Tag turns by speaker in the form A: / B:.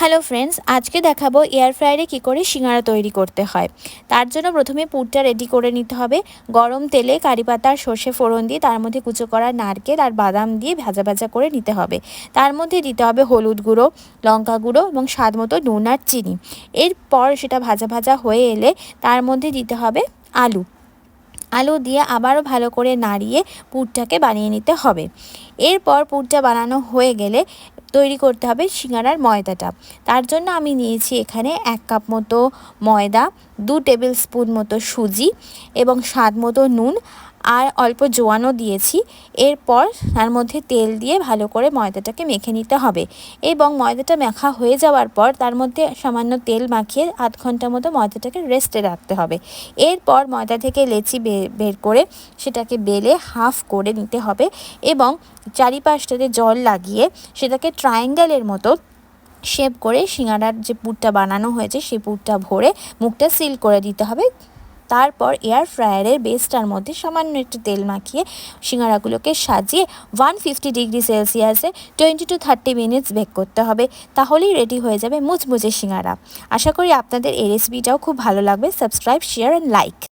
A: Hello friends আজকে দেখাবো air ফ্রায়ারে কী করে সিঙ্গারা তৈরি করতে হয়। তার জন্য প্রথমে পুরটা রেডি করে নিতে হবে। গরম তেলে কারি পাতা আর সর্ষে ফোড়ন দিয়ে তার মধ্যে কুচো করা নারকেল আর বাদাম দিয়ে ভাজা ভাজা করে নিতে হবে। তার মধ্যে দিতে হবে হলুদ গুঁড়ো, লঙ্কা গুঁড়ো এবং স্বাদ মতো নুন আর চিনি। এরপর সেটা ভাজা ভাজা হয়ে এলে তার মধ্যে দিতে হবে আলু। আলু দিয়ে আবারও ভালো করে নাড়িয়ে পুরটাকে বানিয়ে নিতে হবে। এরপর পুরটা বানানো হয়ে গেলে তৈরি করতে হবে সিঙ্গারার ময়দাটা। তার জন্য আমি নিয়েছি এখানে এক কাপ মতো ময়দা, দু টেবিল স্পুন মতো সুজি এবং স্বাদ মতো নুন আর অল্প জোয়ানও দিয়েছি। এরপর তার মধ্যে তেল দিয়ে ভালো করে ময়দাটাকে মেখে নিতে হবে। এবং ময়দাটা মেখা হয়ে যাওয়ার পর তার মধ্যে সামান্য তেল মাখিয়ে আধ ঘণ্টা মতো ময়দাটাকে রেস্টে রাখতে হবে। এরপর ময়দা থেকে লেচি বের করে সেটাকে বেলে হাফ করে নিতে হবে এবং চারিপাশটাতে জল লাগিয়ে সেটাকে ট্রায়াঙ্গেলের মতো শেপ করে সিঙ্গারার যে পুরটা বানানো হয়েছে সেই পুরটা ভরে মুখটা সিল করে দিতে হবে। তারপর এয়ার ফ্রায়ারের বেসটার মধ্যে সামান্য একটু তেল মাখিয়ে সিঙ্গারাগুলোকে সাজিয়ে one fifty degree সেলসিয়াসে twenty two thirty minutes bake করতে হবে। তাহলেই রেডি হয়ে যাবে মুচমুচে সিঙ্গারা। আশা করি আপনাদের এই রেসিপিটাও খুব ভালো লাগবে। Subscribe share and like